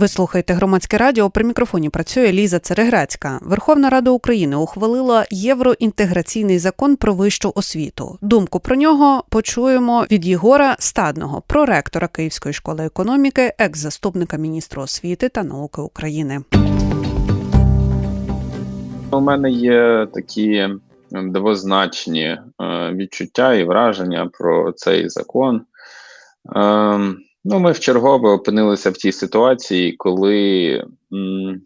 Ви слухаєте громадське радіо. При мікрофоні працює Ліза Цереграцька. Верховна Рада України ухвалила євроінтеграційний закон про вищу освіту. Думку про нього почуємо від Єгора Стадного, проректора Київської школи економіки, екс-заступника міністра освіти та науки України. У мене є такі двозначні е, відчуття і враження про цей закон. Ну, ми вчергове опинилися в тій ситуації, коли м,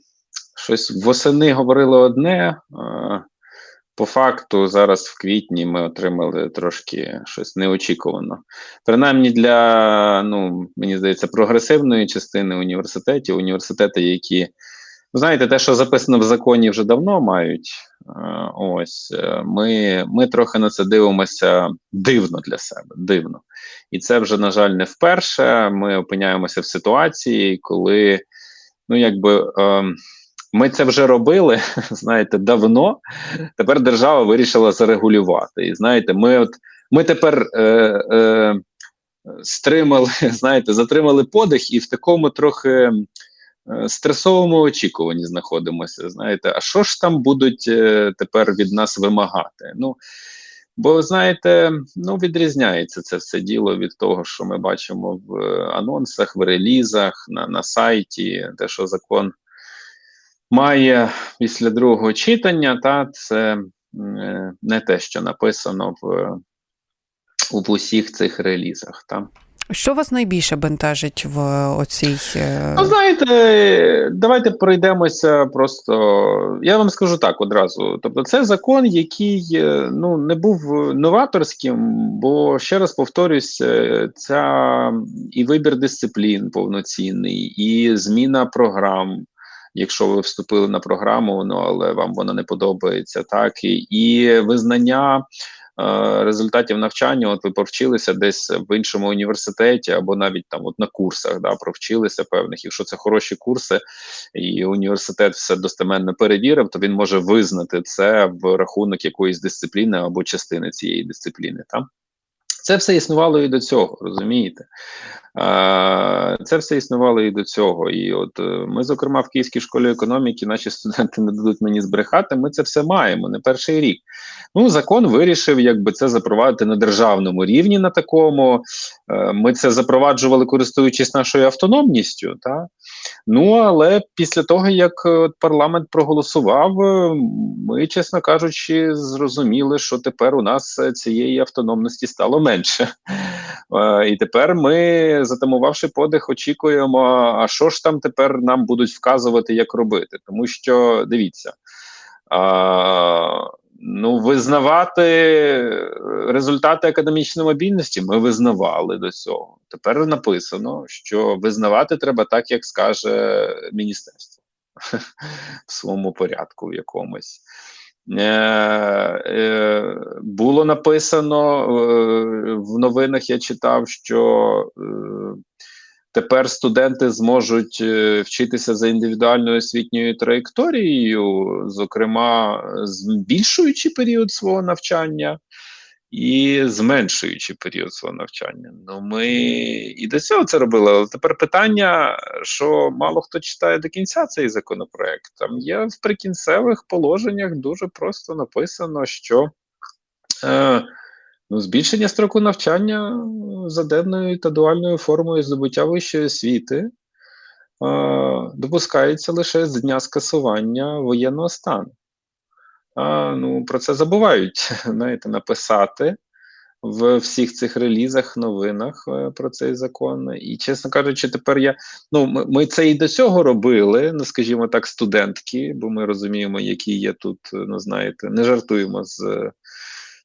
щось восени говорили одне. А, по факту, зараз в квітні ми отримали трошки щось неочікувано. Принаймні для, ну, мені здається, прогресивної частини університетів, університети, які, знаєте, те, що записано в законі, вже давно мають. Ось е, ми ми трохи на це дивимося дивно для себе. Дивно. І це вже, на жаль, не вперше. Ми опиняємося в ситуації, коли ну якби е, ми це вже робили, знаєте, давно. Тепер держава вирішила зарегулювати. І знаєте, ми от ми тепер е, е, стримали, знаєте, затримали подих і в такому трохи. Е, стресовому очікуванні знаходимося. Знаєте, а що ж там будуть е, тепер від нас вимагати? Ну бо знаєте, ну відрізняється це все діло від того, що ми бачимо в е, анонсах, в релізах, на, на сайті, те, що закон має після другого читання, та це не те, що написано в. У усіх цих релізах. Та. Що вас найбільше бентежить в оцій? Е, ну, знаєте, давайте пройдемося. Просто я вам скажу так одразу. Тобто, це закон, який е, ну не був новаторським, бо ще раз повторюсь, е, ця і вибір дисциплін повноцінний, і зміна програм. Якщо ви вступили на програму, ну але вам вона не подобається, так і, і визнання Е, результатів навчання, от ви повчилися десь в іншому університеті, або навіть там от на курсах да, провчилися певних. Якщо це хороші курси, і університет все достеменно перевірив, то він може визнати це в рахунок якоїсь дисципліни або частини цієї дисципліни. Та? Це все існувало і до цього, розумієте? Це все існувало і до цього. І от е, ми, зокрема, в Київській школі економіки, наші студенти не дадуть мені збрехати. Ми це все маємо не перший рік. Ну, закон вирішив, якби це запровадити на державному рівні. На такому е, ми це запроваджували, користуючись нашою автономністю. Та? Ну але після того, як парламент проголосував, е, ми, чесно кажучи, зрозуміли, що тепер у нас цієї автономності стало менше. І тепер ми затамувавши подих, очікуємо, а що ж там тепер нам будуть вказувати, як робити. Тому що дивіться, а, ну, визнавати результати академічної мобільності ми визнавали до цього. Тепер написано, що визнавати треба так, як скаже міністерство в своєму порядку в якомусь. Е, е, було написано е, в новинах. Я читав, що тепер студенти зможуть вчитися за індивідуальною освітньою траєкторією, зокрема збільшуючи період свого навчання і зменшуючи період свого навчання. Ну ми і до цього це робили. Але тепер питання, що мало хто читає до кінця цей законопроект. Там є в прикінцевих положеннях дуже просто написано, що е, ну, збільшення строку навчання за денною та дуальною формою здобуття вищої освіти. Е, допускається лише з дня скасування воєнного стану ну, про це забувають знаєте, написати в всіх цих релізах, новинах е, про цей закон. І, чесно кажучи, тепер я ну ми, ми це і до цього робили, ну скажімо так, студентки, бо ми розуміємо, які є тут, ну знаєте, не жартуємо з.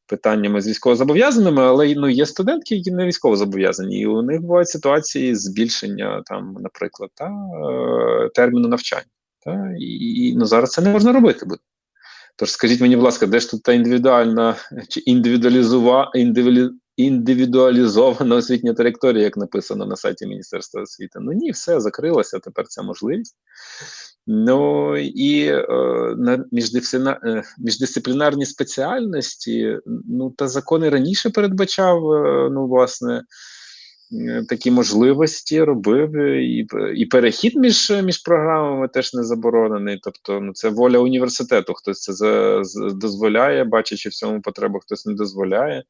Питаннями з військовозобов'язаними, але ну є студентки, які не військовозобов'язані, і у них бувають ситуації збільшення там, наприклад, та, е, терміну навчання. Та, і ну, зараз це не можна робити буде. Тож скажіть мені, будь ласка, де ж тут та індивідуальна чи індивідуалізова, індивідуалі, індивідуалізована освітня траєкторія, як написано на сайті Міністерства освіти? Ну ні, все закрилося тепер ця можливість. Ну і е, на міждисциплінар, міждисциплінарні спеціальності, ну та закони раніше передбачав, е, ну, власне. Е, такі можливості робив, і і перехід між між програмами теж не заборонений. Тобто, ну це воля університету. Хтось це за, за, дозволяє, бачачи в цьому потребу, хтось не дозволяє.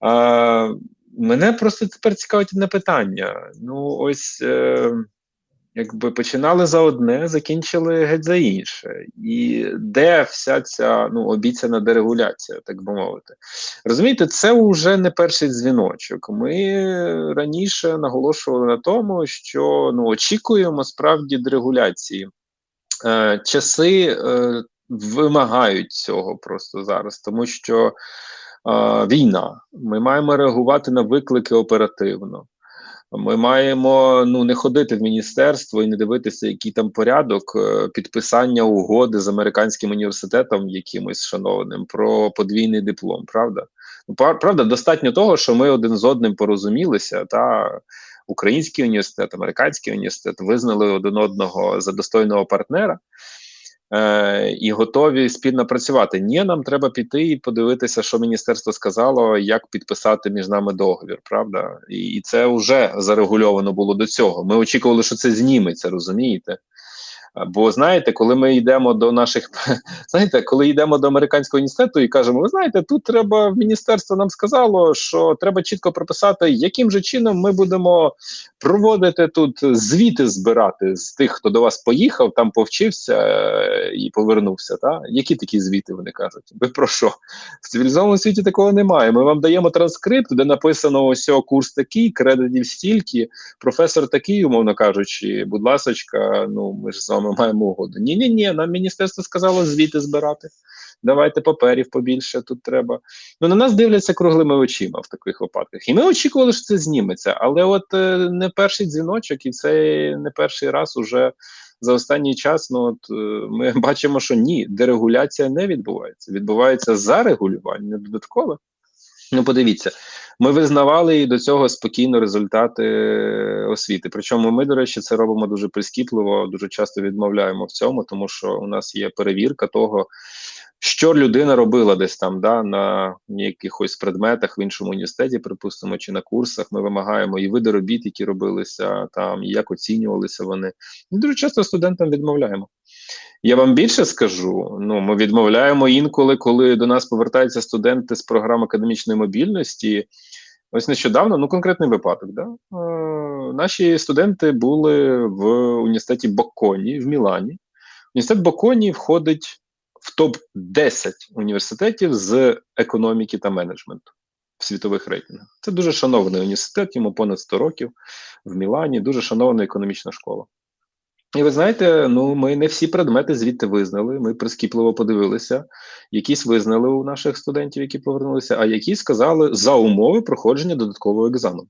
А, Мене просто тепер цікавить одне питання. Ну, ось. Е, якби починали за одне, закінчили геть за інше. І де вся ця ну, обіцяна дерегуляція, так би мовити. Розумієте, це вже не перший дзвіночок. Ми раніше наголошували на тому, що ну, очікуємо справді дерегуляції. Е, Часи е, вимагають цього просто зараз, тому що. Війна, ми маємо реагувати на виклики оперативно. Ми маємо ну не ходити в міністерство і не дивитися, який там порядок е, підписання угоди з американським університетом, якимось шановним, про подвійний диплом. Правда, ну правда, достатньо того, що ми один з одним порозумілися, та український університет, американський університет визнали один одного за достойного партнера е, і готові спільно працювати. Ні, нам треба піти і подивитися, що міністерство сказало, як підписати між нами договір. Правда, і, і це вже зарегульовано було до цього. Ми очікували, що це зніметься, розумієте? Бо знаєте, коли ми йдемо до наших знаєте, коли йдемо до американського університету і кажемо, ви знаєте, тут треба міністерство нам сказало, що треба чітко прописати, яким же чином ми будемо проводити тут звіти збирати з тих, хто до вас поїхав, там повчився е, і повернувся. Та які такі звіти вони кажуть? Ви про що в цивілізованому світі такого немає? Ми вам даємо транскрипт, де написано ось курс такий, кредитів стільки, професор такий, умовно кажучи, будь ласочка, ну ми ж з вами ми маємо угоду. Ні, ні, ні, нам міністерство сказало звіти збирати. Давайте паперів побільше тут треба. Ну на нас дивляться круглими очима в таких випадках. І ми очікували, що це зніметься. Але от е, не перший дзвіночок, і це не перший раз уже за останній час. Ну от е, ми бачимо, що ні, дерегуляція не відбувається. Відбувається зарегулювання додаткове. Ну, подивіться, ми визнавали і до цього спокійно результати освіти. Причому ми, до речі, це робимо дуже прискіпливо, дуже часто відмовляємо в цьому, тому що у нас є перевірка того, що людина робила десь там, да, на якихось предметах в іншому університеті, припустимо, чи на курсах. Ми вимагаємо і види робіт, які робилися там, і як оцінювалися вони. І дуже часто студентам відмовляємо. Я вам більше скажу. Ну, ми відмовляємо інколи, коли до нас повертаються студенти з програм академічної мобільності. Ось нещодавно, ну конкретний випадок. Да? Е, Наші студенти були в університеті Боконі в Мілані. Університет Боконі входить в топ 10 університетів з економіки та менеджменту в світових рейтингах. Це дуже шанований університет, йому понад 100 років в Мілані, дуже шанована економічна школа. І ви знаєте, ну ми не всі предмети звідти визнали. Ми прискіпливо подивилися, якісь визнали у наших студентів, які повернулися, а які сказали за умови проходження додаткового екзамену.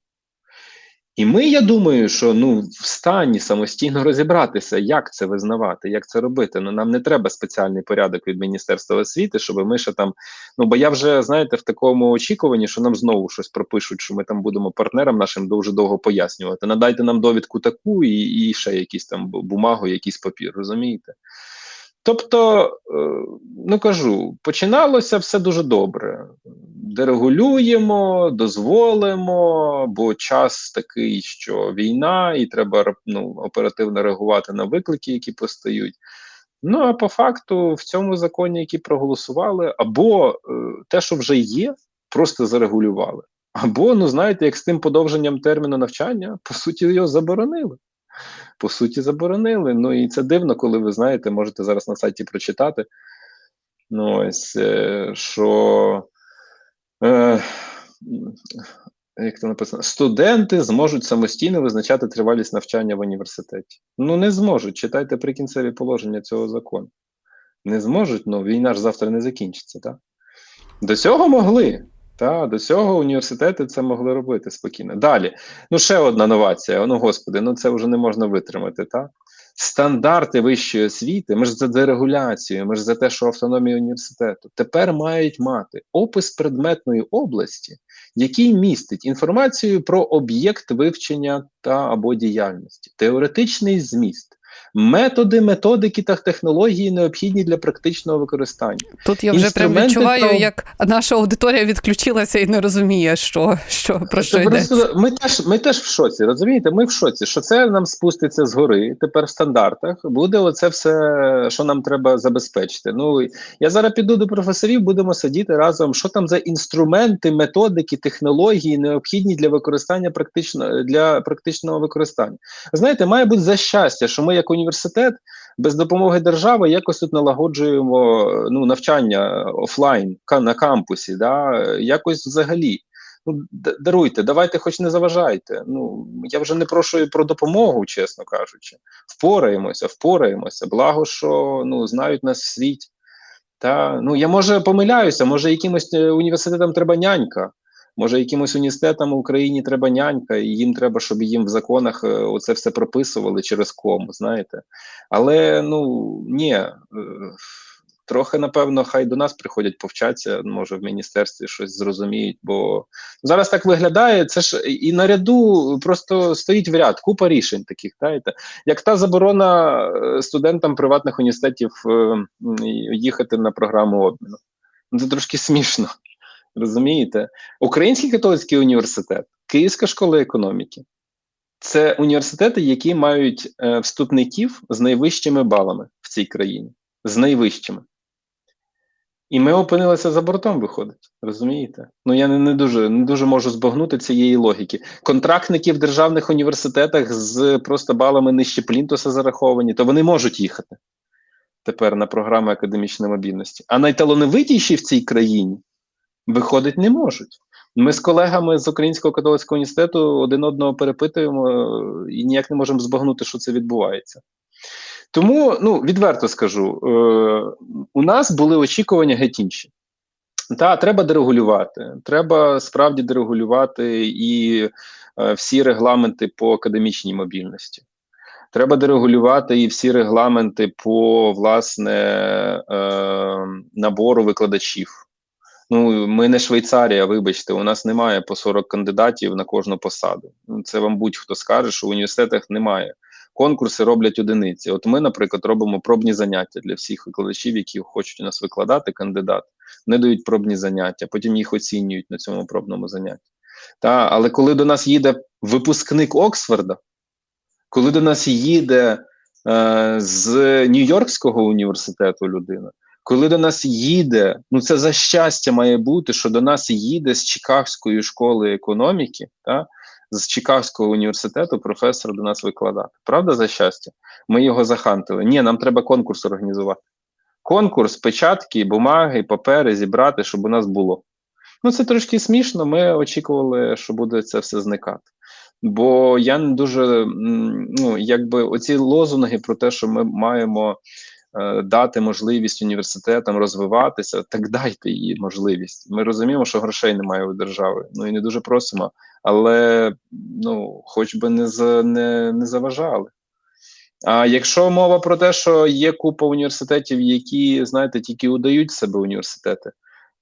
І ми, я думаю, що ну в стані самостійно розібратися, як це визнавати, як це робити. Ну нам не треба спеціальний порядок від Міністерства освіти, щоб ми ще там. Ну бо я вже знаєте в такому очікуванні, що нам знову щось пропишуть, що ми там будемо партнерам нашим дуже довго пояснювати. Надайте нам довідку таку і і ще якісь там бумагу, якийсь папір, розумієте? Тобто, е, ну кажу, починалося все дуже добре. Дерегулюємо, дозволимо, бо час такий, що війна, і треба ну, оперативно реагувати на виклики, які постають. Ну а по факту, в цьому законі, який проголосували, або е, те, що вже є, просто зарегулювали. Або, ну знаєте, як з тим подовженням терміну навчання, по суті, його заборонили по суті заборонили. Ну і це дивно, коли ви знаєте, можете зараз на сайті прочитати. Ну, ось, е, що е, як це написано, студенти зможуть самостійно визначати тривалість навчання в університеті. Ну, не зможуть. Читайте прикінцеві положення цього закону. Не зможуть, ну війна ж завтра не закінчиться, так? До цього могли. Та до цього університети це могли робити спокійно. Далі, ну ще одна новація. Ну господи, ну це вже не можна витримати. Та стандарти вищої освіти. Ми ж за дерегуляцію, ми ж за те, що автономія університету тепер мають мати опис предметної області, який містить інформацію про об'єкт вивчення та або діяльності, теоретичний зміст. Методи, методики та технології необхідні для практичного використання. Тут я вже прям відчуваю, про- як наша аудиторія відключилася і не розуміє, що, що про що йдеться. просто ми теж ми теж в шоці. Розумієте? Ми в шоці, що це нам спуститься згори. Тепер в стандартах буде оце все, що нам треба забезпечити. Ну я зараз піду до професорів, будемо сидіти разом. Що там за інструменти, методики, технології необхідні для використання практично для практичного використання. Знаєте, має бути за щастя, що ми як університет без допомоги держави якось тут налагоджуємо ну навчання офлайн на кампусі, да якось взагалі. Ну, даруйте, давайте, хоч не заважайте. Ну я вже не прошу про допомогу, чесно кажучи. Впораємося, впораємося. Благо, що ну знають нас в світі. Та ну я може помиляюся, може якимось е, університетам треба нянька. Може, якимось університетам в Україні треба нянька, і їм треба, щоб їм в законах е, оце все прописували через кому, знаєте. Але ну ні, е, трохи напевно, хай до нас приходять повчатися, може в міністерстві щось зрозуміють. Бо зараз так виглядає. Це ж і наряду просто стоїть в ряд купа рішень таких. Знаєте, як та заборона е, студентам приватних університетів їхати на програму обміну. Ну, Це трошки смішно. Розумієте? Український католицький університет, Київська школа економіки це університети, які мають е, вступників з найвищими балами в цій країні. З найвищими. І ми опинилися за бортом, виходить. Розумієте? Ну я не, не дуже не дуже можу збагнути цієї логіки. Контрактники в державних університетах з просто балами нижче плінтуса зараховані, то вони можуть їхати тепер на програми академічної мобільності. А найталановитіші в цій країні виходить не можуть. Ми з колегами з Українського католицького університету один одного перепитуємо е, і ніяк не можемо збагнути, що це відбувається. Тому, ну, відверто скажу, е, у нас були очікування геть інші. Та, треба дерегулювати. Треба справді дерегулювати і е, всі регламенти по академічній мобільності. Треба дерегулювати і всі регламенти по власне е, набору викладачів. Ну, ми не Швейцарія, вибачте, у нас немає по 40 кандидатів на кожну посаду. Ну, Це вам будь-хто скаже, що в університетах немає. Конкурси роблять одиниці. От ми, наприклад, робимо пробні заняття для всіх викладачів, які хочуть у нас викладати кандидат. Вони дають пробні заняття, потім їх оцінюють на цьому пробному занятті. Та, але коли до нас їде випускник Оксфорда, коли до нас їде е, з Нью-Йоркського університету людина, коли до нас їде, ну це за щастя має бути, що до нас їде з Чикагської школи економіки, та, з Чикагського університету професор до нас викладати. Правда, за щастя? Ми його захантили. Ні, нам треба конкурс організувати. Конкурс, печатки, бумаги, папери зібрати, щоб у нас було. Ну, це трошки смішно. Ми очікували, що буде це все зникати. Бо я не дуже ну, якби оці лозунги про те, що ми маємо дати можливість університетам розвиватися, так дайте їй можливість. Ми розуміємо, що грошей немає у держави. Ну і не дуже просимо, але ну, хоч би не, за, не, не заважали. А якщо мова про те, що є купа університетів, які, знаєте, тільки удають себе університети,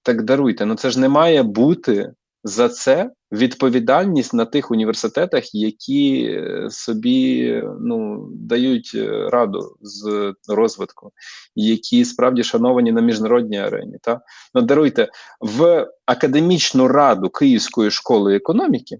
так даруйте. Ну це ж не має бути за це відповідальність на тих університетах, які е, собі ну, дають е, раду з розвитком, які справді шановані на міжнародній арені. Та? Ну, даруйте, в академічну раду Київської школи економіки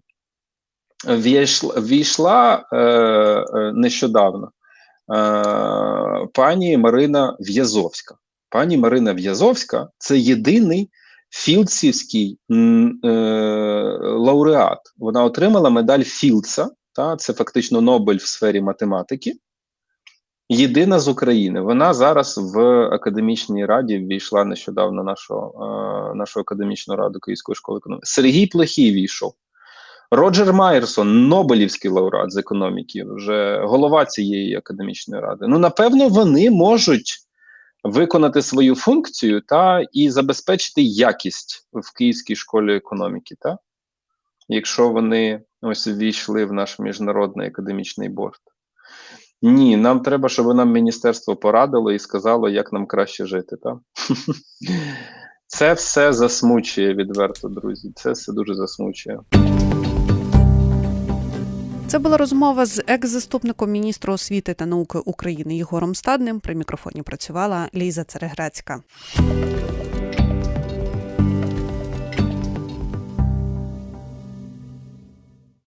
війшла, війшла е, е, нещодавно е, пані Марина В'язовська. Пані Марина В'язовська це єдиний філдсівський е, лауреат. Вона отримала медаль Філдса, та, це фактично Нобель в сфері математики. Єдина з України. Вона зараз в академічній раді ввійшла нещодавно нашу, е, нашу академічну раду Київської школи економіки. Сергій Плохій війшов. Роджер Майерсон, Нобелівський лауреат з економіки, вже голова цієї академічної ради. Ну, напевно, вони можуть виконати свою функцію та і забезпечити якість в Київській школі економіки, та? якщо вони ось ввійшли в наш міжнародний академічний борт. Ні, нам треба, щоб нам міністерство порадило і сказало, як нам краще жити. Та? Це все засмучує відверто, друзі. Це все дуже засмучує. Це була розмова з екс-заступником міністра освіти та науки України Єгором Стадним. При мікрофоні працювала Ліза Цереграцька.